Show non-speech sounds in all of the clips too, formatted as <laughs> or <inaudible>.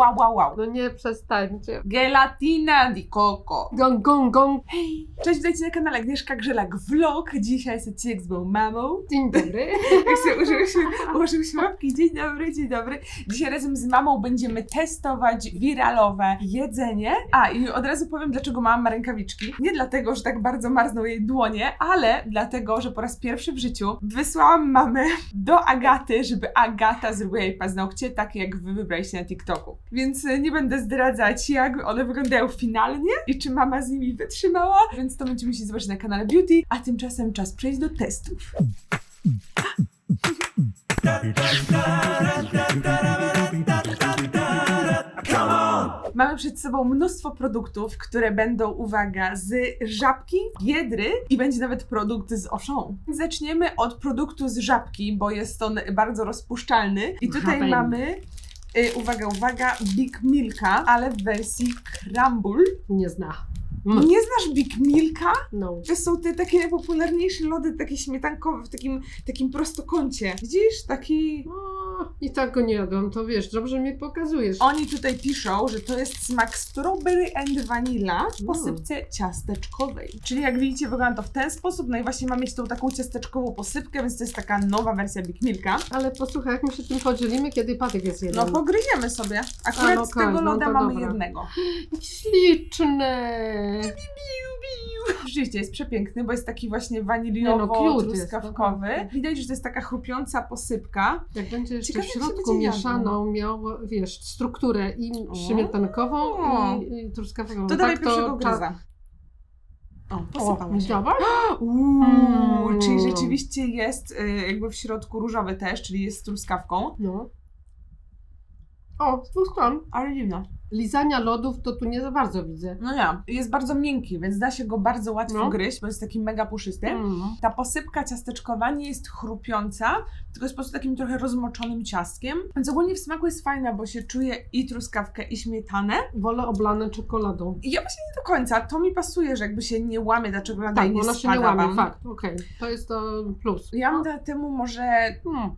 wow, wow, wow. No nie przestańcie. Gelatina di coco. Gong, gong, gong. Hej, cześć, witajcie na kanale Agnieszka Grzelak Vlog. Dzisiaj jest odcinek z moją mamą. Dzień dobry. <laughs> Jak sobie ułożyłyśmy, ułożyłyśmy łapki. Dzień dobry, dzień dobry. Dzisiaj razem z mamą będziemy testować wiralowe jedzenie. A, i od razu powiem, dlaczego mama ma rękawiczki. Nie dlatego, że tak bardzo marzną jej dłonie, ale dlatego, że po raz pierwszy w życiu wysłałam mamę do Agaty, żeby Agata zrobiła jej paznokcie, takie jak wy wybraliście na TikToku. Więc e, nie będę zdradzać, jak one wyglądają finalnie i czy mama z nimi wytrzymała, więc to będziemy się zobaczyć na kanale Beauty, a tymczasem czas przejść do testów. Mamy przed sobą mnóstwo produktów, które będą, uwaga, z żabki, biedry i będzie nawet produkt z oszą. Zaczniemy od produktu z żabki, bo jest on bardzo rozpuszczalny. I tutaj mamy, y, uwaga, uwaga, Big Milka, ale w wersji crumble. Nie zna. Mm. Nie znasz Big Milka? No. To są te takie najpopularniejsze lody, takie śmietankowe w takim, takim prostokącie. Widzisz? Taki... O, I tak go nie jadłam, to wiesz, dobrze mi pokazujesz. Oni tutaj piszą, że to jest smak strawberry and vanilla w Mm. posypce ciasteczkowej. Czyli jak widzicie, wygląda to w ten sposób. No i właśnie ma mieć tą taką ciasteczkową posypkę, więc to jest taka nowa wersja Big Milka. Ale posłuchaj, jak my się tym podzielimy, kiedy patyk jest jeden. No pogryziemy sobie. Akurat A, no z tego no loda to mamy dobra. jednego. Śliczne. Rzeczywiście jest przepiękny, bo jest taki właśnie Nie no, waniliowo-truskawkowy. cute jest, Widać, że to jest taka chrupiąca posypka. Jak będzie jeszcze Ciekawe, w środku mieszaną, miał, wiesz, strukturę i śmietankową i, i truskawkową. To dawaj tak pierwszego to gryza. O, O, posypała się. Uuu, Mm. czyli rzeczywiście jest y, jakby w środku różowy też, czyli jest z truskawką, No. O, spuszczam. ale dziwno. Lizania lodów to tu nie za bardzo widzę. No nie, jest bardzo miękki, więc da się go bardzo łatwo No. gryźć, bo jest taki mega puszysty. Mm. Ta posypka ciasteczkowa nie jest chrupiąca, tylko jest po prostu takim trochę rozmoczonym ciastkiem. Więc ogólnie w smaku jest fajna, bo się czuje i truskawkę, i śmietanę. Wolę oblane czekoladą. I ja właśnie nie do końca, to mi pasuje, że jakby się nie łamie ta czekolada Tak, i nie ona się nie łamie, wam. fakt, okej. To jest to plus. Ja bym dała temu może Hmm.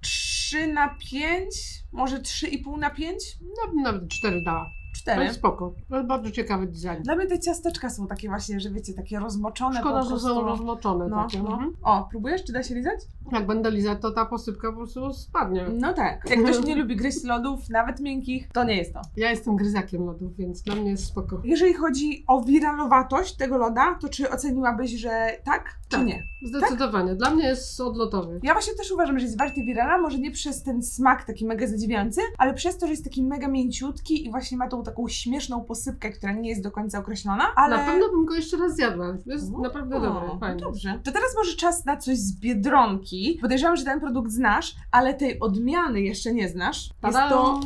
3 na 5, może 3,5 na 5? Ja bym nawet cztery dała. To 4. jest spoko. To jest bardzo ciekawy design. Dla mnie te ciasteczka są takie właśnie, że wiecie, takie rozmoczone Szkoda, po że prostu. są rozmoczone no, takie. no. Mhm. O, próbujesz? Czy da się lizać? Jak będę lizać, to ta posypka po prostu spadnie. No tak. Jak ktoś nie lubi gryźć lodów, nawet miękkich, to nie jest to. Ja jestem gryzakiem lodów, więc dla mnie jest spoko. Jeżeli chodzi o wiralowatość tego loda, to czy oceniłabyś, że tak, czy Tak. nie? Zdecydowanie. Dla mnie jest odlotowy. Ja właśnie też uważam, że jest warty wirala, może nie przez ten smak taki mega zadziwiający, ale przez to, że jest taki mega mięciutki i właśnie ma tą taką śmieszną posypkę, która nie jest do końca określona, ale... Na pewno bym go jeszcze raz zjadła. Jest naprawdę o, dobry, fajny. Dobrze. To teraz może czas na coś z Biedronki. Podejrzewam, że ten produkt znasz, ale tej odmiany jeszcze nie znasz. Jest to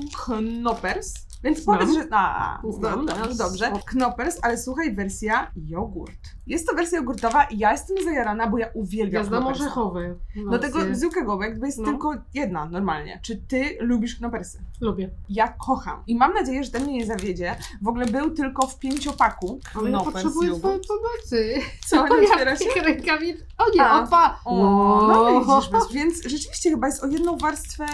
Knoppers. Więc Znam. powiedz, że... A, Znam, no, tak. dobrze. Knoppers, ale słuchaj, wersja jogurt. Jest to wersja jogurtowa i ja jestem zajarana, bo ja uwielbiam Ja znam Knoppersa. orzechowe. Do tego wersje. zwykłego, bo jakby jest No. tylko jedna normalnie. Czy ty lubisz knopersy? Lubię. Ja kocham. I mam nadzieję, że ten mnie nie zawiedzie. W ogóle był tylko w pięciopaku. Ale ja Knoppers potrzebuję jogurt. twojej pomocy. Co, <laughs> nie otwiera się? Jakie rękawic... O nie, A. o dwa! O, no widzisz, bez- więc rzeczywiście chyba jest o jedną warstwę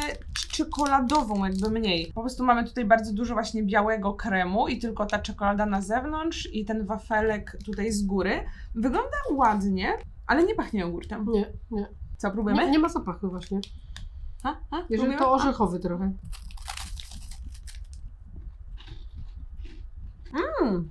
czekoladową jakby mniej. Po prostu mamy tutaj bardzo dużo właśnie białego kremu i tylko ta czekolada na zewnątrz i ten wafelek tutaj z góry. Wygląda ładnie, ale nie pachnie jogurtem. Nie, nie. Co, próbujemy? Nie, nie ma zapachu właśnie. A, a, Jeżeli próbujemy? to orzechowy trochę. Mm.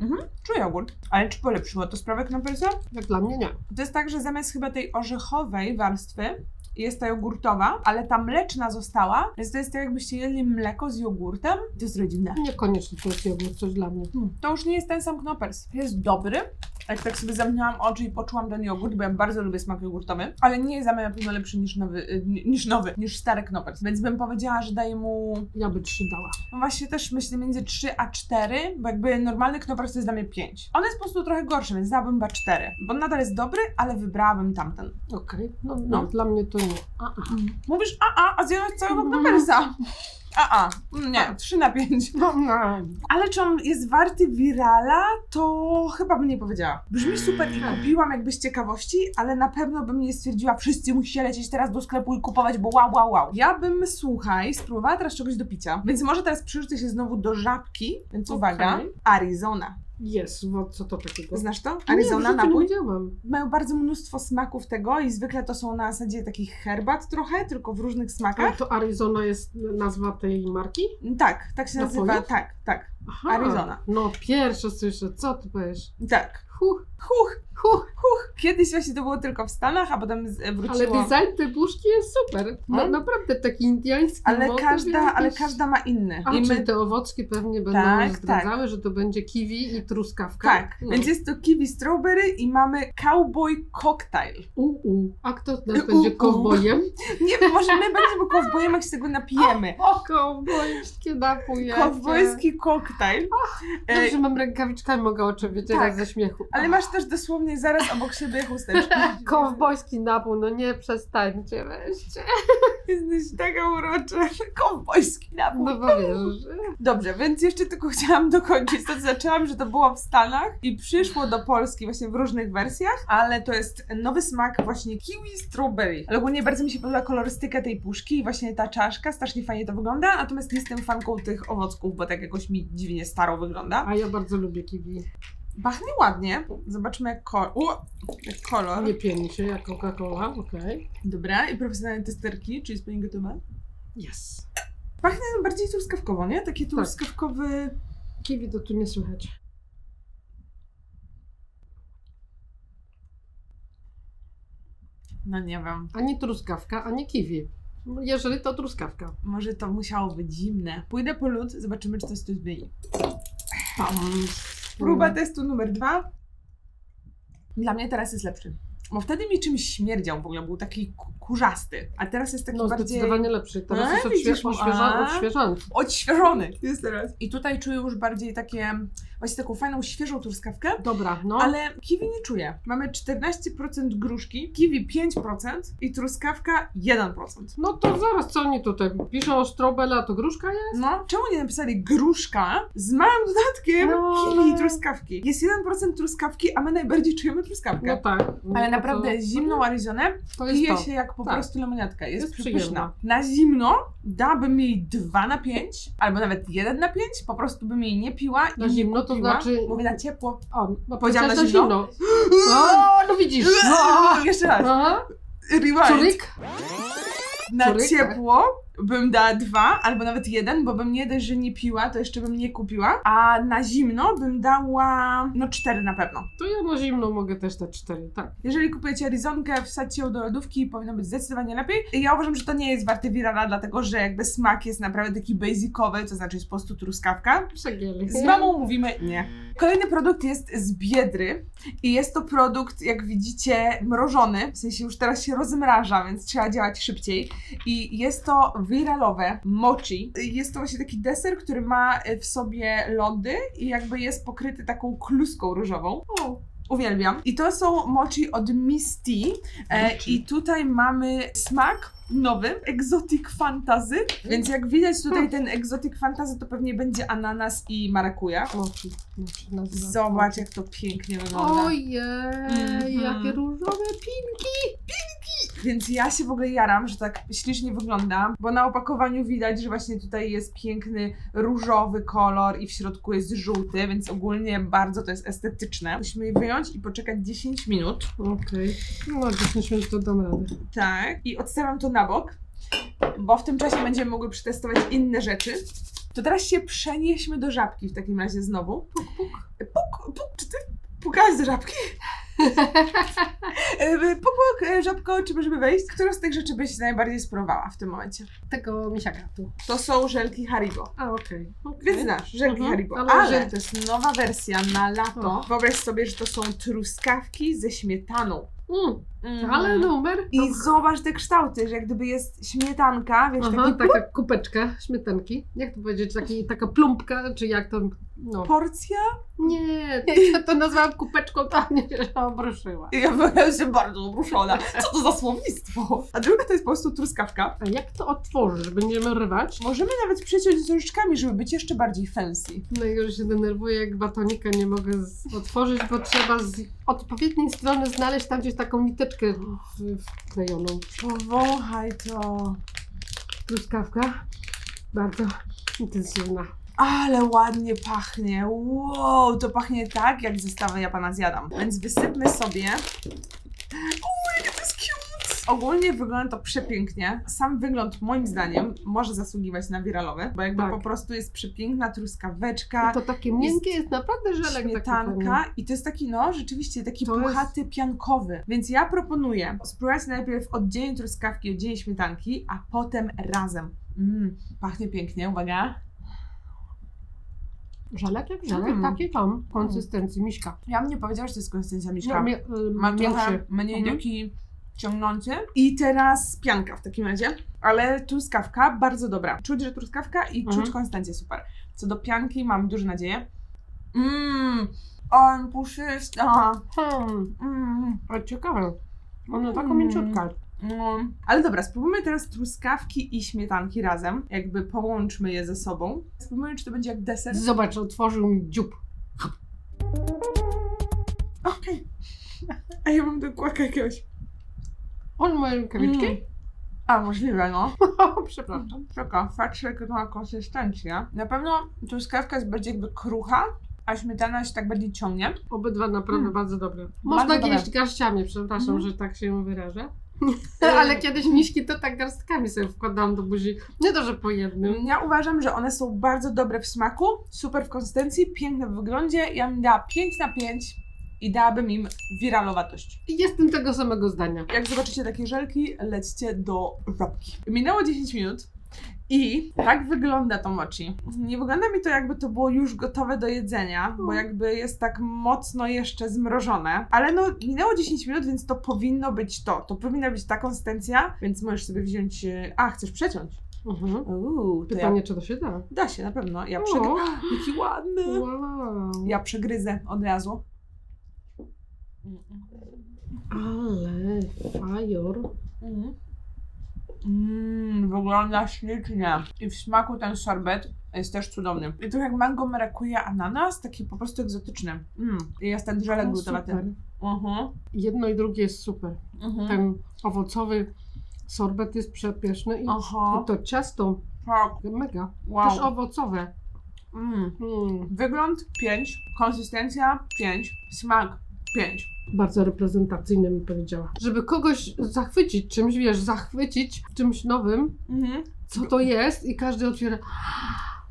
Mhm, czuję jogurt. Ale czy polepszyło to sprawę knopelsa? Jak dla mnie nie. To jest tak, że zamiast chyba tej orzechowej warstwy jest ta jogurtowa, ale ta mleczna została, więc to jest tak jakbyście jedli mleko z jogurtem. To jest rodzinne. Niekoniecznie to jest jogurt, coś dla mnie. Hmm, To już nie jest ten sam knoppers. Jest dobry. Jak tak sobie zamknęłam oczy i poczułam ten jogurt, bo ja bardzo lubię smak jogurtowy, ale nie jest za mnie na pewno lepszy niż nowy, y, niż nowy, niż stary knoppers. Więc bym powiedziała, że daję mu Ja by trzy dała. no właśnie też myślę między 3 a 4, bo jakby normalny knoppers to jest dla mnie 5. On jest po prostu trochę gorszy, więc dałabym chyba 4, bo nadal jest dobry, ale wybrałabym tamten. Okej, no, no, No. dla mnie to nie. A, a. Mówisz, a a, a zjadłaś całego knoppersa. A, a, mm, nie, 3 na 5. No, no. Ale czy on jest warty virala, to chyba bym nie powiedziała. Brzmi super i Tak. kupiłam jakby z ciekawości, ale na pewno bym nie stwierdziła, wszyscy musicie lecieć teraz do sklepu i kupować, bo wow, wow, wow. Ja bym, słuchaj, spróbowała teraz czegoś do picia, więc może teraz przerzucę się znowu do żabki, więc uwaga, Arizona. Jest, bo co to takiego? Znasz to? nie, Arizona nie napój? widziałam. Mają bardzo mnóstwo smaków tego i zwykle to są na zasadzie takich herbat trochę, tylko w różnych A smakach. to Arizona jest nazwa tej marki? Tak, tak się nazywa, Napojów? tak, tak, Aha. Arizona. No, pierwsze słyszę, co ty powiesz? tak. Huch, Huch, huch. huch. Kiedyś właśnie to było tylko w Stanach, a potem z- Ale wróciło. design tej puszki jest super. No, naprawdę taki indiański Ale motyw każda, jakiś. ale każda ma inny. A, I czyli my, te owocki pewnie będą Tak, zdradzały, że to będzie kiwi i truskawka? tak, No. więc jest to kiwi strawberry i mamy cowboy cocktail. U, u. A kto z nas U, będzie u. kowbojem? <laughs> Nie wiem, może my będziemy kowbojem, jak się tego napijemy. <laughs> O, kowbojskie napój. Kowbojski koktajl. E, Dobrze, mam rękawiczkami, mogę oczy wycierać tak. ze śmiechu. Ale masz też dosłownie zaraz obok siebie chusteczki. <laughs> Kowbojski napój, no nie przestańcie weźcie. <laughs> Jesteś taka urocza. Kowbojski napój. No bo wiesz, że... Dobrze, więc jeszcze tylko chciałam dokończyć to, co zaczęłam, że to było w Stanach i przyszło do Polski właśnie w różnych wersjach, ale to jest nowy smak właśnie kiwi strawberry. Ale ogólnie bardzo mi się podoba kolorystyka tej puszki i właśnie ta czaszka, strasznie fajnie to wygląda, natomiast nie jestem fanką tych owocków, bo tak jakoś mi dziwnie staro wygląda. A ja bardzo lubię kiwi. Pachnie ładnie, zobaczmy jak, jak kolor. Nie pieni się jak Coca-Cola, okej. Dobra, i profesjonalne testerki, czy jest pani gotowa? Yes. Pachnie bardziej truskawkowo, nie? Taki Tak. truskawkowy... Kiwi to tu nie słychać. No nie wiem. Ani truskawka, ani kiwi. Jeżeli to truskawka. Może to musiało być zimne. Pójdę po lód, zobaczymy, czy coś tu zmieni. Tam. Próba testu numer dwa. Dla mnie teraz jest lepszy. Bo wtedy mi czymś śmierdział w ogóle, był taki ku- kurzasty. A teraz jest taki No bardziej zdecydowanie lepszy. Teraz A, jest widzisz, odśwież, odświeża, a. odświeżający. odświeżony. Jest teraz. I tutaj czuję już bardziej takie, właśnie taką fajną, świeżą truskawkę. Dobra, no. Ale kiwi nie czuję. Mamy 14% gruszki, kiwi 5% i truskawka 1%. No to zaraz, co oni tutaj piszą o strobele, a to gruszka jest? No, czemu nie napisali gruszka z małym dodatkiem No, kiwi i ale- truskawki? Jest 1% truskawki, a my najbardziej czujemy truskawkę. No tak. No Ale to- naprawdę zimną Arizonę to pije to. się jak po Tak. prostu lemoniatka. Jest, Jest przepyszna. przyjemna. Na zimno dałabym jej 2 na 5, albo nawet 1 na 5, po prostu bym jej nie piła Na zimno to kupiła. znaczy- Mówię na ciepło. O, <gasps> no Powiedziałam na powiedziałaś zimno? O, no widzisz. No. Jeszcze raz. Aha. Rewind. Czuryk? Na Czuryka. ciepło bym dała dwa, albo nawet jeden, bo bym nie dość, że nie piła, to jeszcze bym nie kupiła. A na zimno bym dała, no cztery na pewno. To ja na zimno mogę też te cztery, tak. Jeżeli kupujecie Arizonkę, wsadźcie ją do lodówki, powinno być zdecydowanie lepiej. Ja uważam, że to nie jest warte virala, dlatego że jakby smak jest naprawdę taki basicowy, to znaczy jest po prostu truskawka. Przegieli. Z mamą mówimy nie. Kolejny produkt jest z Biedry i jest to produkt, jak widzicie, mrożony, w sensie już teraz się rozmraża, więc trzeba działać szybciej. I jest to wiralowe mochi. Jest to właśnie taki deser, który ma w sobie lody i jakby jest pokryty taką kluską różową. O, Uwielbiam. I to są mochi od Miss Tea. E. I tutaj mamy smak nowy, Exotic Fantasy. Więc jak widać tutaj ten Exotic Fantasy to pewnie będzie ananas i marakuja. Zobacz jak to pięknie wygląda. Ojej, Mhm. jakie różowe pinki. Więc ja się w ogóle jaram, że tak ślicznie wygląda, bo na opakowaniu widać, że właśnie tutaj jest piękny różowy kolor i w środku jest żółty, więc ogólnie bardzo to jest estetyczne. Musimy je wyjąć i poczekać 10 minut. Okej, no 10 minut to dam radę. Tak. I odstawiam to na bok, bo w tym czasie będziemy mogły przetestować inne rzeczy. To teraz się przenieśmy do żabki w takim razie znowu. Puk, puk. Puk, puk. Czy ty pukałaś do żabki? <laughs> E, Puk, puk, e, żabko, czy możemy wejść? Którą z tych rzeczy byś najbardziej spróbowała w tym momencie? Tego misiaka tu. To są żelki Haribo. A, okej. okej. Więc znasz, żelki Mhm, Haribo. ale Ale, żel- to jest nowa wersja na lato. O. Wyobraź sobie, że to są truskawki ze śmietaną. Mm, Mhm. Ale numer. I zobacz te kształty, że jak gdyby jest śmietanka, wiesz, Aha, taki taka kubeczka śmietanki. Jak to powiedzieć? Taki, taka plumpka, czy jak to. No. porcja. Nie, ja to nazwałam kubeczką, to nie się obruszyła. I ja byłem się bardzo obruszona. Co to za słownictwo? A druga to jest po prostu truskawka. A jak to otworzysz? Będziemy rywać? Możemy nawet przyciąć z żeby być jeszcze bardziej fancy. No i już się denerwuję, jak batonika nie mogę otworzyć, bo trzeba z odpowiedniej strony znaleźć tam gdzieś taką niteczkę w- wklejoną. Powąchaj to. Truskawka bardzo intensywna. Ale ładnie pachnie. Wow, to pachnie tak, jak zestawy ja pana zjadam. Więc wysypmy sobie. Uuu, jakie to jest cute! Ogólnie wygląda to przepięknie. Sam wygląd, moim zdaniem, może zasługiwać na wiralowy, bo jakby Tak. po prostu jest przepiękna truskaweczka. To takie miękkie jest naprawdę żelek. taki śmietanka i to jest taki, no rzeczywiście taki To puchaty, piankowy. Więc ja proponuję spróbować najpierw oddzielnie truskawki, oddzielnie śmietanki, a potem razem. Mmm, pachnie pięknie, uwaga. Żelek jak żelek, Mm. taki tam konsystencji miśka. Ja bym nie powiedziała, że to jest konsystencja miśka. No, mie- y, Ma trochę mniej Mhm. taki ciągnący. I teraz pianka w takim razie. Ale truskawka bardzo dobra. Czuć, że truskawka i Mhm. czuć konsystencję super. Co do pianki mam duże nadzieje. Mmm, on puszysta. Hmm, Mmm. ale ciekawe. Ona taka Mm. mięciutka. No, ale dobra, spróbujmy teraz truskawki i śmietanki razem. Jakby połączmy je ze sobą. Spróbujmy, czy to będzie jak deser. Zobacz, otworzył mi dziób. Okej. <laughs> A ja mam do kłaka jakiegoś. On moje rękawiczki? Mm. A, możliwe, no. <laughs> Przepraszam. Czeka, patrzę, jaka to ma konsystencja. Na pewno truskawka jest bardziej jakby krucha, a śmietana się tak bardziej ciągnie. Obydwa naprawdę Mm. bardzo dobre. Można Bardzo jeść garściami, przepraszam, Mhm. że tak się wyrażę. <laughs> <laughs> Ale kiedyś miśki to tak garstkami sobie wkładałam do buzi. Nie to, że po jednym. Ja uważam, że one są bardzo dobre w smaku, super w konsystencji, piękne w wyglądzie. Ja bym dała 5 na 5 i dałabym im wiralowatość. Jestem tego samego zdania. Jak zobaczycie takie żelki, lećcie do żabki. Minęło 10 minut i tak wygląda to mochi. Nie wygląda mi to jakby to było już gotowe do jedzenia, bo jakby jest tak mocno jeszcze zmrożone. Ale no, minęło 10 minut, więc to powinno być to. To powinna być ta konsystencja, więc możesz sobie wziąć... e, A, chcesz przeciąć? Mhm. Uuu, to ja... Pytanie, czy to się da? Da się, na pewno. Ja przegryzę. <gasps> Jaki ładny! Wow. Ja przegryzę od razu. Ale fajor. Mhm. Mmm, wygląda ślicznie. I w smaku ten sorbet jest też cudowny. I trochę jak mango marakuja ananas, taki po prostu egzotyczny. Mm. I jest ten żelek O, glutowaty. super. Mhm. Jedno i drugie jest super. Mhm. Ten owocowy sorbet jest przepyszny i, Aha. i to ciasto Tak. mega. Wow. Też owocowe. Mm. Mm. Wygląd 5, konsystencja 5, smak 5. Bardzo reprezentacyjne mi powiedziała. Żeby kogoś zachwycić czymś, wiesz, zachwycić czymś nowym, Mhm. co to jest i każdy otwiera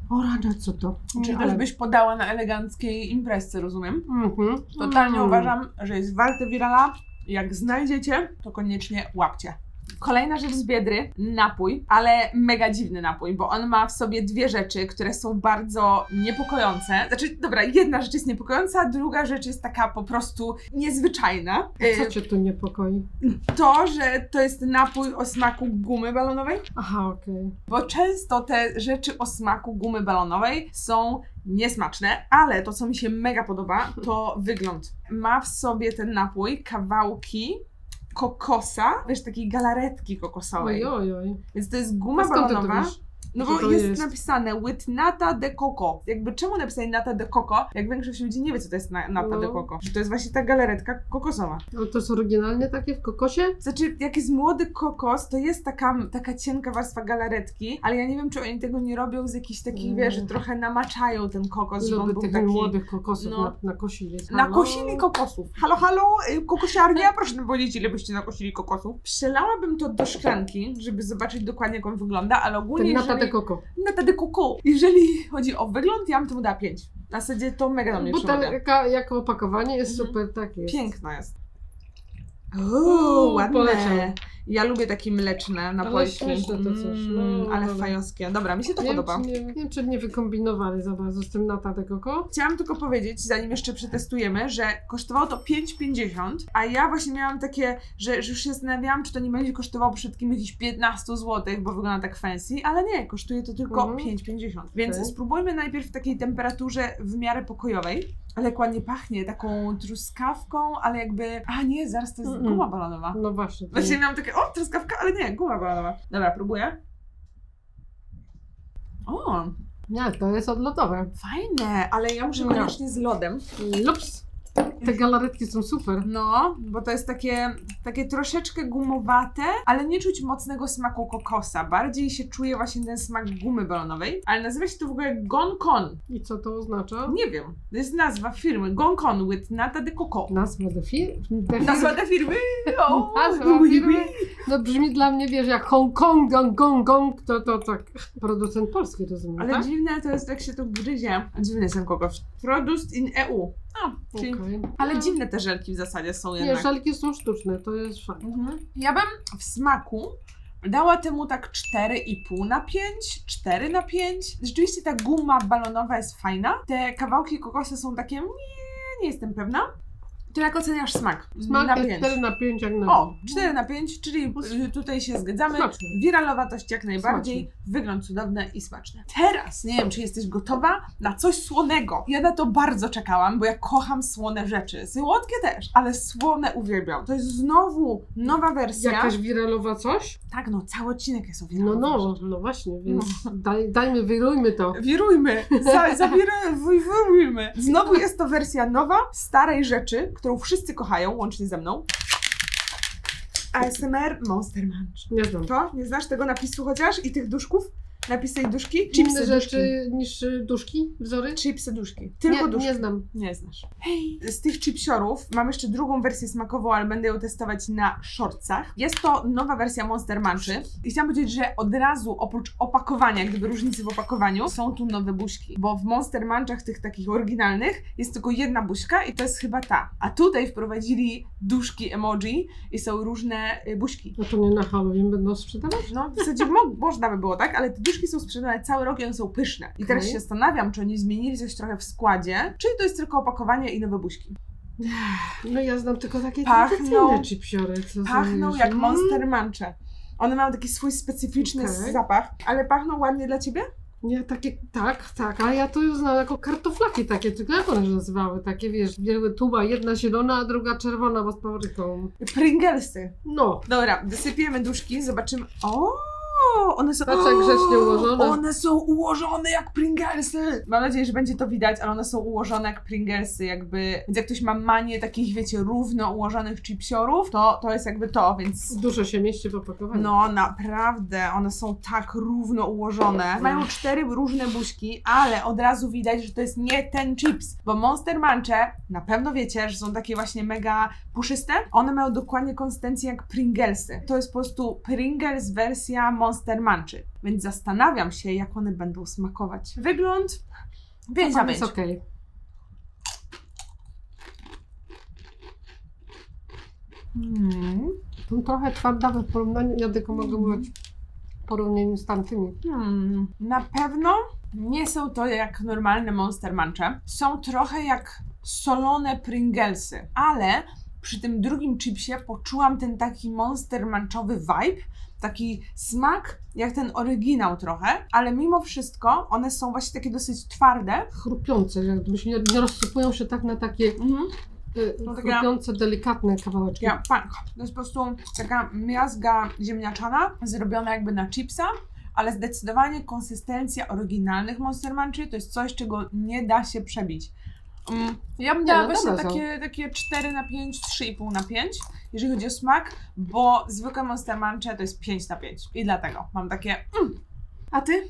o rana, co to? Czyli też byś podała na eleganckiej imprezce, rozumiem? Mhm. Totalnie Mm. uważam, że jest warte wirala. Jak znajdziecie, to koniecznie łapcie. Kolejna rzecz z Biedry, napój, ale mega dziwny napój, bo on ma w sobie dwie rzeczy, które są bardzo niepokojące. Znaczy, dobra, jedna rzecz jest niepokojąca, druga rzecz jest taka po prostu niezwyczajna. Co Y, cię tu niepokoi? To, że to jest napój o smaku gumy balonowej, Aha, okej. bo często te rzeczy o smaku gumy balonowej są niesmaczne, ale to, co mi się mega podoba, to wygląd. Ma w sobie ten napój kawałki kokosa, wiesz, takiej galaretki kokosowej. Oj, oj, oj. Więc to jest A guma skąd ty to balonowa. wiesz? No bo jest, jest? napisane with nata de coco. Jakby czemu napisali nata de coco, jak większość ludzi nie wie, co to jest na, nata No. de coco. Że to jest właśnie ta galaretka kokosowa. Ale to jest oryginalnie takie w kokosie? Znaczy, jak jest młody kokos, to jest taka, taka cienka warstwa galaretki, ale ja nie wiem, czy oni tego nie robią z jakichś takich, Mm. wiesz, że trochę namaczają ten kokos, żeby on by był tych taki... młodych kokosów no. na, nakosili? Nakosili kokosów. Halo, halo, y, kokosiarnia, <laughs> proszę mi powiedzieć, ile byście nakosili kokosów. Przelałabym to do szklanki, żeby zobaczyć dokładnie, jak on wygląda, ale ogólnie Ten nata jeżeli... de coco. Nata de coco. Jeżeli chodzi o wygląd, ja bym temu dała 5. Na zasadzie to mega do mnie. Butelka jako opakowanie jest Mhm. super, tak jest. Piękna jest. Uuu, ładne. poleciał. Ja lubię takie mleczne napojki. śmieszne to coś, no, Mm, ale dobra. fajowskie. Dobra, mi się to nie, wiem, podoba. czy nie, nie wiem, czy nie wykombinowali za bardzo z tym nata de coco. Chciałam tylko powiedzieć, zanim jeszcze przetestujemy, że kosztowało to 5,50, a ja właśnie miałam takie, że, że już się zastanawiałam, czy to nie będzie kosztowało przed kim jakieś 15 zł, bo wygląda tak fancy, ale nie, kosztuje to tylko Mhm. 5,50. Więc Okej. spróbujmy najpierw w takiej temperaturze w miarę pokojowej. Ale jak ładnie pachnie, taką truskawką, ale jakby... A nie, zaraz to jest Mm-mm. guma balonowa. No właśnie. to Właśnie nie. miałam takie, o, truskawka, ale nie, guma balonowa. Dobra, próbuję. O, Nie, to jest odlotowe. fajne, ale ja muszę No. koniecznie z lodem. Lups. Te galaretki są super. No, bo to jest takie, takie troszeczkę gumowate, ale nie czuć mocnego smaku kokosa. Bardziej się czuje właśnie ten smak gumy balonowej, ale nazywa się to w ogóle Goncon. I co to oznacza? Nie wiem, to jest nazwa firmy. Goncon with nata de coco. Nazwa de firmy? Nazwa tej firmy? O, Nazwa firmy? No brzmi dla mnie, wiesz, jak Hong Kong, Gong, Gong, Gong, to, to tak. Producent polski, rozumiem, Ale tak? dziwne to jest, jak się to gryzie. Dziwny jest ten kokos. Produced in EU. A, czyli... Okej. Ale dziwne te żelki w zasadzie są Nie, jednak. żelki są sztuczne, to jest fajne. Mhm. Ja bym w smaku dała temu tak 4,5 na 5, 4 na 5. Rzeczywiście ta guma balonowa jest fajna. Te kawałki kokosa są takie, nie, nie jestem pewna. To jak oceniasz smak? Smak na jest 5. 4 na 5 jak na O, 4 na 5, czyli y, tutaj się zgadzamy. Smaczne. Wiralowatość jak najbardziej, wygląd cudowny i smaczny. Teraz nie wiem, czy jesteś gotowa na coś słonego. Ja na to bardzo czekałam, bo ja kocham słone rzeczy. Słodkie też, ale słone uwielbiam. To jest znowu nowa wersja. Jakaś wiralowa coś? Tak, no, cały odcinek jest o No, wiralowości. no, no właśnie, więc daj, dajmy, wirujmy to. Wirujmy, za, wirujmy. Znowu jest to wersja nowa, starej rzeczy, którą wszyscy kochają, łącznie ze mną. ASMR Monster Munch. Nie znam. To? Nie znasz tego napisu chociaż? I tych duszków? Napisy i duszki? Inne Chipsy duszki. rzeczy niż y, duszki, wzory? Chipsy duszki. Tylko nie, duszki. nie znam. Nie znasz. Hej! Z tych chipsiorów mam jeszcze drugą wersję smakową, ale będę ją testować na shortsach. Jest to nowa wersja Monster Munchy. I chciałam powiedzieć, że od razu oprócz opakowania, gdyby różnicy w opakowaniu, są tu nowe buźki. Bo w Monster Munchach tych takich oryginalnych jest tylko jedna buźka i to jest chyba ta. A tutaj wprowadzili duszki emoji i są różne y, buźki. No to nie na Halloween będą sprzedawać? No, w zasadzie mo- można by było, tak? Ale te duszki są sprzedawane cały rok i one są pyszne. I teraz Okej. się zastanawiam, czy oni zmienili coś trochę w składzie, czy to jest tylko opakowanie i nowe buźki. No ja znam tylko takie Pachną- chipsiory. Co Pachną jak Mm. Monster Munche. One mają taki swój specyficzny Okej. zapach, ale pachną ładnie dla ciebie? Nie, takie, tak, tak, a ja to już znam jako kartoflaki takie, tylko jak one się nazywały? Takie, wiesz, białe tuba, jedna zielona, a druga czerwona, bo z papryką. Pringlesy. No, Dobra, wysypiemy duszki, zobaczymy. O, one są. Patrz, jak grzecznie ułożone. One są ułożone jak Pringlesy. Mam nadzieję, że będzie to widać, ale one są ułożone jak Pringlesy, jakby. Więc jak ktoś ma manię takich, wiecie, równo ułożonych chipsiorów, to to jest jakby to, więc. dużo się mieści w opakowaniu. No, naprawdę, one są tak równo ułożone. Mają cztery różne buźki, ale od razu widać, że to jest nie ten chips, bo Monster Munche, na pewno wiecie, że są takie właśnie mega puszyste. One mają dokładnie konsystencję jak Pringlesy. To jest po prostu Pringles wersja Monster Munchy. Więc zastanawiam się, jak one będą smakować. Wygląd 5 na Tam 5. jest okej. Hmm. To trochę twarda w porównaniu, ja tylko mogę mówić w porównaniu z tamtymi. Hmm, na pewno nie są to jak normalne Monster Munche. Są trochę jak solone Pringlesy, ale przy tym drugim chipsie poczułam ten taki Monster Munchowy vibe, taki smak jak ten oryginał trochę, ale mimo wszystko one są właśnie takie dosyć twarde. Chrupiące, jakby się nie, nie rozsypują się tak na takie Mhm. y, No taka- chrupiące, delikatne kawałeczki. Ja, punk. To jest po prostu taka miazga ziemniaczana, zrobiona jakby na chipsa, ale zdecydowanie konsystencja oryginalnych Monster Munchy to jest coś, czego nie da się przebić. Mm, ja bym dała no właśnie dobre są. takie, takie 4 na 5, 3,5 na 5, jeżeli chodzi o smak, bo zwykłe Monster Munche to jest 5 na 5 i dlatego mam takie mm. A ty?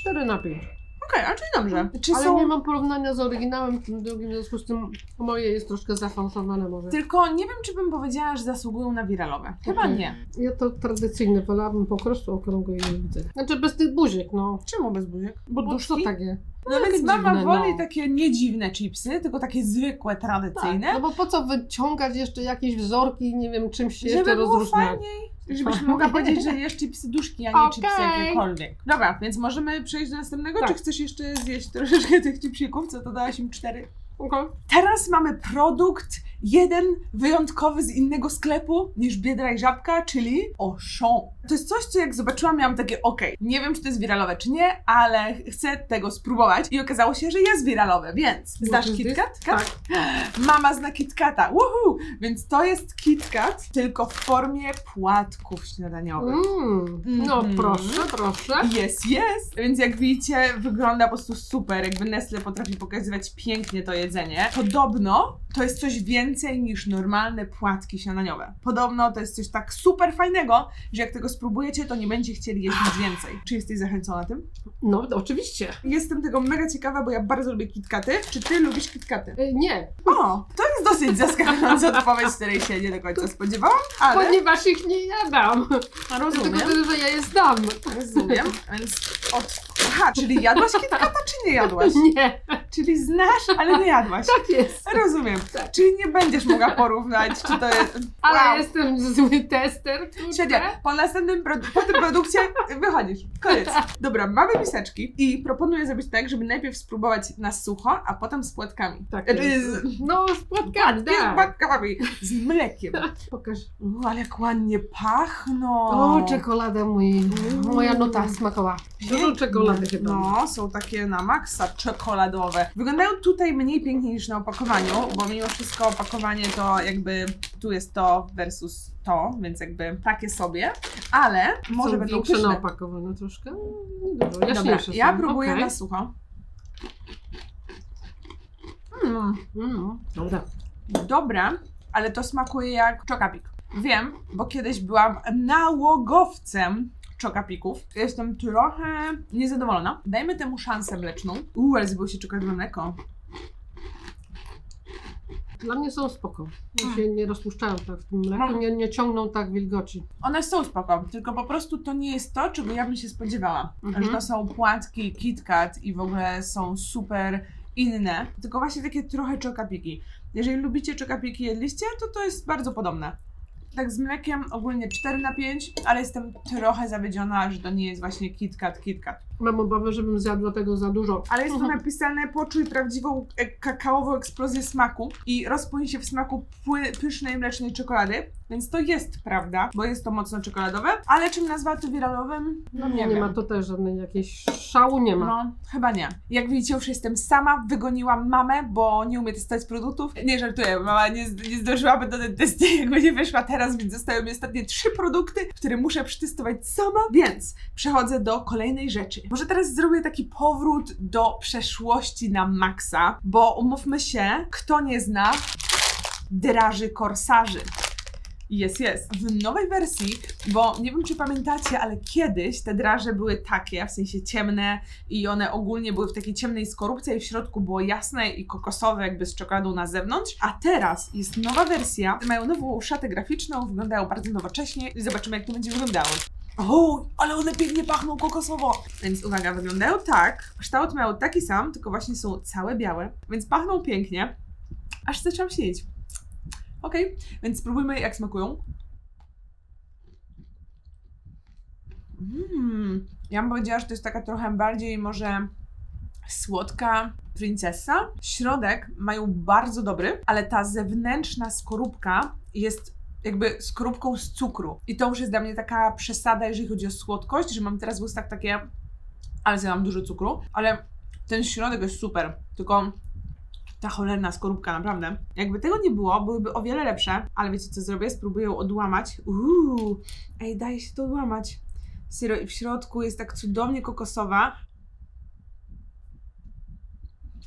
4 na 5. Okej, a czyli dobrze. Czy Ale są... nie mam porównania z oryginałem tym drugim, w związku z tym moje jest troszkę zafałszowane może. Tylko nie wiem, czy bym powiedziała, że zasługują na wiralowe. Chyba Okej. nie. Ja to tradycyjne, wolałabym po prostu okrągłe i nie widzę. Znaczy bez tych buziek, no. Czemu bez buziek? Bo Bo duszki? co takie? No więc takie mama dziwne, woli no. takie niedziwne chipsy, tylko takie zwykłe, tradycyjne. Tak, no bo po co wyciągać jeszcze jakieś wzorki, nie wiem, czymś się żeby jeszcze było rozróżniać. fajniej. Żebyś <laughs> mogła powiedzieć, że jesz chipsy duszki, a nie chipsy Okej. jakiekolwiek. Dobra, więc możemy przejść do następnego, Tak. czy chcesz jeszcze zjeść troszeczkę tych chipsików, co to dałaś im cztery? Okej. Teraz mamy produkt jeden wyjątkowy z innego sklepu niż Biedra i Żabka, czyli Auchan. To jest coś, co jak zobaczyłam, miałam takie okej, nie wiem, czy to jest wiralowe, czy nie, ale chcę tego spróbować i okazało się, że jest wiralowe, więc znasz? KitKat? Tak. <gasps> Mama zna KitKata, woohoo! Więc to jest KitKat, tylko w formie płatków śniadaniowych. Mm. No Mhm. proszę, proszę. Jest, jest! Więc jak widzicie, wygląda po prostu super. Jakby Nestle potrafi pokazywać pięknie to jedzenie. Podobno to jest coś więcej niż normalne płatki śniadaniowe. Podobno to jest coś tak super fajnego, że jak tego spróbujecie, to nie będziecie chcieli jeść nic więcej. Czy jesteś zachęcona tym? No oczywiście. Jestem tego mega ciekawa, bo ja bardzo lubię kitkaty. Czy ty lubisz kitkaty? Y, Nie, O, to jest dosyć zaskakująca <laughs> odpowiedź, której się nie do końca spodziewałam, ale ponieważ ich nie jadam. rozumiem. Tylko tyle, że ja je znam. Rozumiem, więc od... Aha, czyli jadłaś <laughs> kitkata, czy nie jadłaś? Nie, Czyli znasz, ale nie jadłaś. <laughs> tak jest. Rozumiem. Tak. Czyli nie będziesz mogła porównać, czy to jest... Ale Wow. jestem zły tester. Świetnie. Po następnym, po tym produkcie wychodzisz. Koniec. Dobra, mamy miseczki i proponuję zrobić tak, żeby najpierw spróbować na sucho, a potem z płatkami. Tak Znaczy, jest. z, No, spotkanie, nie z tak. płatkami, z mlekiem. Pokaż. U, ale jak ładnie pachną. O, czekolada mój, moja nota smakowała. Dużo czekolady chyba. No, są takie na maksa czekoladowe. Wyglądają tutaj mniej pięknie niż na opakowaniu, bo mimo wszystko opakowanie to jakby tu jest to versus to, więc jakby takie sobie, ale może Są będą pyszne. na opakowane troszkę. Dobra, jaśniejsze ja są. próbuję Okej. na sucho. Mm, Mm, dobra. dobra, ale to smakuje jak czokapik. Wiem, bo kiedyś byłam nałogowcem czokapików. Jestem trochę niezadowolona. Dajmy temu szansę mleczną. Uuu, ale zbyło się czekoladowe mleko. Dla mnie są spoko. Mm. One się nie rozpuszczają tak w tym mleku, Mam- nie, nie ciągną tak wilgoci. One są spoko, tylko po prostu to nie jest to, czego ja bym się spodziewała. Mhm. Że to są płatki KitKat i w ogóle są super inne, tylko właśnie takie trochę czokapiki. Jeżeli lubicie czokapiki jedliście, to to jest bardzo podobne. Tak z mlekiem ogólnie 4 na 5, ale jestem trochę zawiedziona, że to nie jest właśnie KitKat, KitKat. Mam obawę, żebym zjadła tego za dużo. Ale jest tu Mhm. napisane poczuj prawdziwą e, kakaową eksplozję smaku i rozpłyń się w smaku pysznej mlecznej czekolady, więc to jest prawda, bo jest to mocno czekoladowe, ale czym nazwa to wiralowym? No nie, nie, wiem. ma tutaj żadnej jakiejś szału, nie ma. No, chyba nie. Jak widzicie, już jestem sama, wygoniłam mamę, bo nie umie testować produktów. Nie żartuję, mama nie, nie zdążyłaby do testy, <laughs> jakby nie wyszła teraz, więc zostały mi ostatnie trzy produkty, które muszę przetestować sama, więc przechodzę do kolejnej rzeczy. Może teraz zrobię taki powrót do przeszłości na maksa, bo umówmy się, kto nie zna draży korsarzy. Jest, jest. W nowej wersji, bo nie wiem czy pamiętacie, ale kiedyś te draże były takie, w sensie ciemne i one ogólnie były w takiej ciemnej skorupce i w środku było jasne i kokosowe jakby z czekoladą na zewnątrz, a teraz jest nowa wersja, mają nową szatę graficzną, wyglądają bardzo nowocześnie i zobaczymy jak to będzie wyglądało. O, ale one pięknie pachną kokosowo! Więc uwaga, wyglądają tak. Kształt mają taki sam, tylko właśnie są całe białe, więc pachną pięknie. Aż zaczęłam śnić. Okej, więc spróbujmy jak smakują. Mmm, ja bym powiedziała, że to jest taka trochę bardziej może słodka princesa. Środek mają bardzo dobry, ale ta zewnętrzna skorupka jest jakby skorupką z cukru. I to już jest dla mnie taka przesada, jeżeli chodzi o słodkość, że mam teraz w ustach takie, ale zjadłam dużo cukru, ale ten środek jest super, tylko ta cholerna skorupka, naprawdę. Jakby tego nie było, byłyby o wiele lepsze, ale wiecie co zrobię? Spróbuję ją odłamać. Uuu, ej, daje się to odłamać. Serio, i w środku jest tak cudownie kokosowa.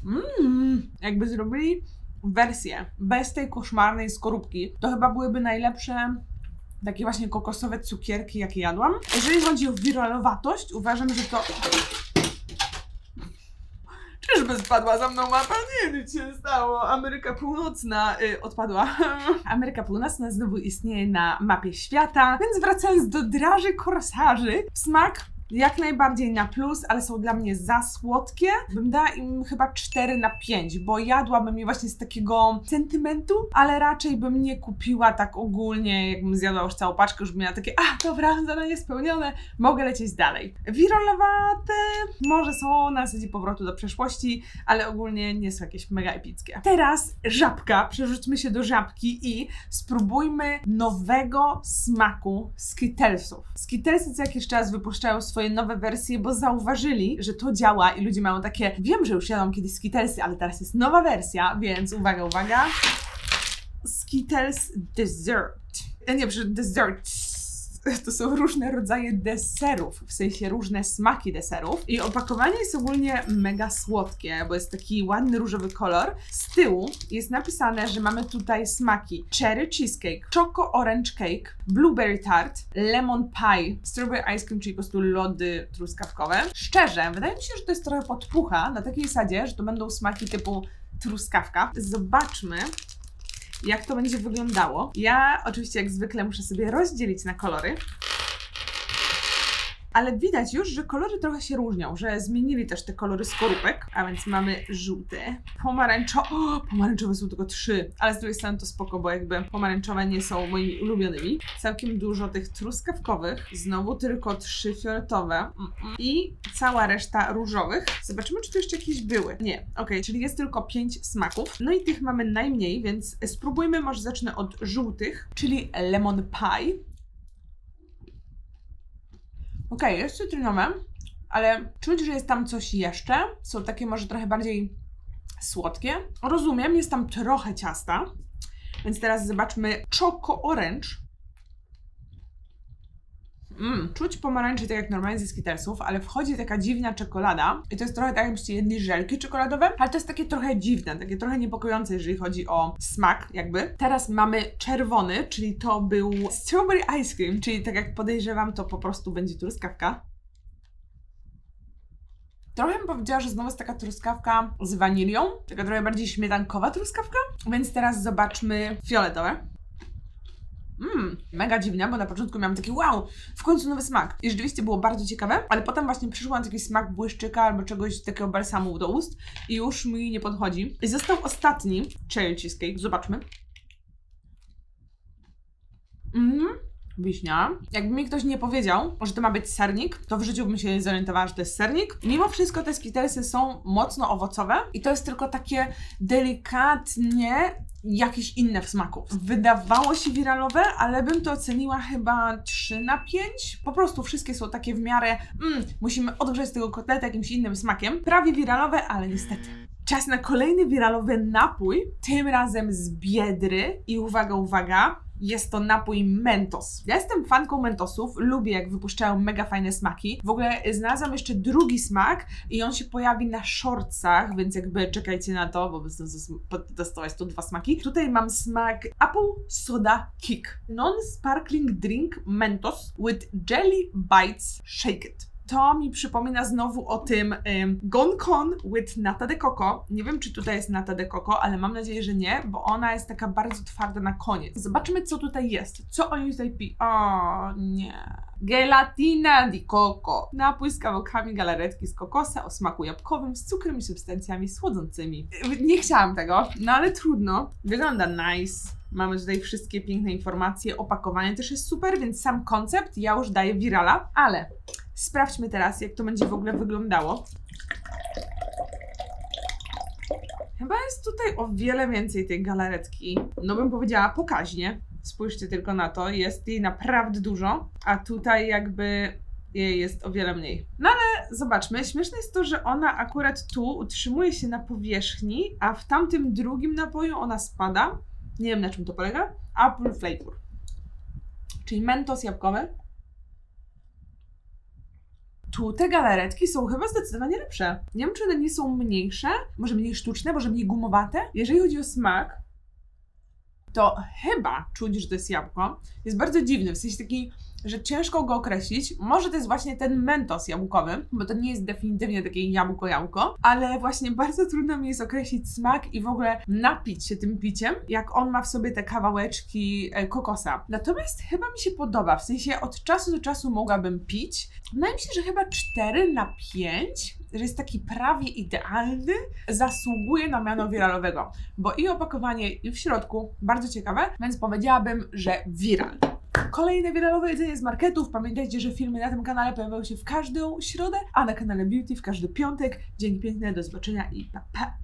Mmm, jakby zrobili wersję bez tej koszmarnej skorupki, to chyba byłyby najlepsze takie właśnie kokosowe cukierki, jakie jadłam. Jeżeli chodzi o wiralowatość, uważam, że to... Czyżby spadła za mną mapa? Nie, nic się stało. Ameryka Północna y, odpadła. <laughs> Ameryka Północna znowu istnieje na mapie świata, więc wracając do draży korsarzy, smak jak najbardziej na plus, ale są dla mnie za słodkie. Bym dała im chyba 4 na 5, bo jadłabym je właśnie z takiego sentymentu, ale raczej bym nie kupiła tak ogólnie, jakbym zjadła już całą paczkę, już bym miała takie, a dobra, zadanie spełnione, mogę lecieć dalej. Wirolowate może są na zasadzie powrotu do przeszłości, ale ogólnie nie są jakieś mega epickie. Teraz żabka, przerzućmy się do żabki i spróbujmy nowego smaku Skittlesów. Skittlesy co jakiś czas wypuszczają swoje nowe wersje, bo zauważyli, że to działa i ludzie mają takie, wiem, że już jadłam kiedyś Skittlesy, ale teraz jest nowa wersja, więc uwaga, uwaga. Skittles Dessert. Nie, przy dessert. <laughs> To są różne rodzaje deserów, w sensie różne smaki deserów. I opakowanie jest ogólnie mega słodkie, bo jest taki ładny różowy kolor. Z tyłu jest napisane, że mamy tutaj smaki cherry cheesecake, choco orange cake, blueberry tart, lemon pie, strawberry ice cream, czyli po prostu lody truskawkowe. Szczerze, wydaje mi się, że to jest trochę podpucha na takiej zasadzie, że to będą smaki typu truskawka. Zobaczmy, jak to będzie wyglądało. Ja oczywiście jak zwykle muszę sobie rozdzielić na kolory. Ale widać już, że kolory trochę się różnią, że zmienili też te kolory skorupek. A więc mamy żółty, pomarańczowe. O, pomarańczowe są tylko trzy, ale z drugiej strony to spoko, bo jakby pomarańczowe nie są moimi ulubionymi. Całkiem dużo tych truskawkowych, znowu tylko trzy fioletowe Mm-mm. i cała reszta różowych. Zobaczymy, czy tu jeszcze jakieś były. Nie, okej, czyli jest tylko pięć smaków. No i tych mamy najmniej, więc spróbujmy, może zacznę od żółtych, czyli lemon pie. Okej, jest cytrynowe, ale czuć, że jest tam coś jeszcze. Są takie może trochę bardziej słodkie. Rozumiem, jest tam trochę ciasta. Więc teraz zobaczmy Choco Orange. Mm, czuć pomarańczy tak jak normalnie ze Skittlesów, ale wchodzi taka dziwna czekolada i to jest trochę tak jakbyście jedli żelki czekoladowe, ale to jest takie trochę dziwne, takie trochę niepokojące, jeżeli chodzi o smak jakby. Teraz mamy czerwony, czyli to był strawberry ice cream, czyli tak jak podejrzewam, to po prostu będzie truskawka. Trochę bym powiedziała, że znowu jest taka truskawka z wanilią, taka trochę bardziej śmietankowa truskawka, więc teraz zobaczmy fioletowe. Mmm, mega dziwne, bo na początku miałam taki wow, w końcu nowy smak. I rzeczywiście było bardzo ciekawe, ale potem właśnie przyszło na taki smak błyszczyka albo czegoś takiego balsamu do ust i już mi nie podchodzi. I został ostatni cherry cheesecake, zobaczmy. Mmm, wiśnia. Jakby mi ktoś nie powiedział, że to ma być sernik, to w życiu bym się nie zorientowała, że to jest sernik. Mimo wszystko te skittlesy są mocno owocowe i to jest tylko takie delikatnie jakieś inne w smaku. Wydawało się wiralowe, ale bym to oceniła chyba 3 na 5. Po prostu wszystkie są takie w miarę, mm, musimy odgrzać tego kotleta jakimś innym smakiem. Prawie wiralowe, ale niestety. Czas na kolejny wiralowy napój, tym razem z Biedry i uwaga, uwaga, jest to napój Mentos. Ja jestem fanką Mentosów, lubię jak wypuszczają mega fajne smaki. W ogóle znalazłam jeszcze drugi smak i on się pojawi na shortsach, więc jakby czekajcie na to, bo chcę testować tu dwa smaki. Tutaj mam smak Apple Soda Kick. Non-sparkling drink Mentos with jelly bites shaken to mi przypomina znowu o tym um, Goncon with nata de coco. Nie wiem, czy tutaj jest nata de coco, ale mam nadzieję, że nie, bo ona jest taka bardzo twarda na koniec. Zobaczmy, co tutaj jest. Co oni tutaj pi... O nie. Gelatina di coco. Napój z kawałkami galaretki z kokosa o smaku jabłkowym z cukrem i substancjami słodzącymi. Nie chciałam tego, no ale trudno. Wygląda nice. Mamy tutaj wszystkie piękne informacje. Opakowanie też jest super, więc sam koncept ja już daję virala, ale sprawdźmy teraz, jak to będzie w ogóle wyglądało. Chyba jest tutaj o wiele więcej tej galaretki. No bym powiedziała pokaźnie. Spójrzcie tylko na to, jest jej naprawdę dużo, a tutaj jakby jej jest o wiele mniej. No ale zobaczmy, śmieszne jest to, że ona akurat tu utrzymuje się na powierzchni, a w tamtym drugim napoju ona spada. Nie wiem na czym to polega. Apple flavor. Czyli mentos jabłkowy. Tu te galaretki są chyba zdecydowanie lepsze. Nie wiem, czy one nie są mniejsze, może mniej sztuczne, może mniej gumowate. Jeżeli chodzi o smak, to chyba czuć, że to jest jabłko. Jest bardzo dziwny, w sensie taki że ciężko go określić. Może to jest właśnie ten mentos jabłkowy, bo to nie jest definitywnie takie jabłko-jabłko, ale właśnie bardzo trudno mi jest określić smak i w ogóle napić się tym piciem, jak on ma w sobie te kawałeczki e, kokosa. Natomiast chyba mi się podoba, w sensie od czasu do czasu mogłabym pić. Wydaje mi się, że chyba 4 na 5, że jest taki prawie idealny, zasługuje na miano wiralowego, bo i opakowanie, i w środku bardzo ciekawe, więc powiedziałabym, że viral. Kolejne wiralowe jedzenie z marketów. Pamiętajcie, że filmy na tym kanale pojawiają się w każdą środę, a na kanale Beauty w każdy piątek. Dzięki piękne, do zobaczenia i pa pa!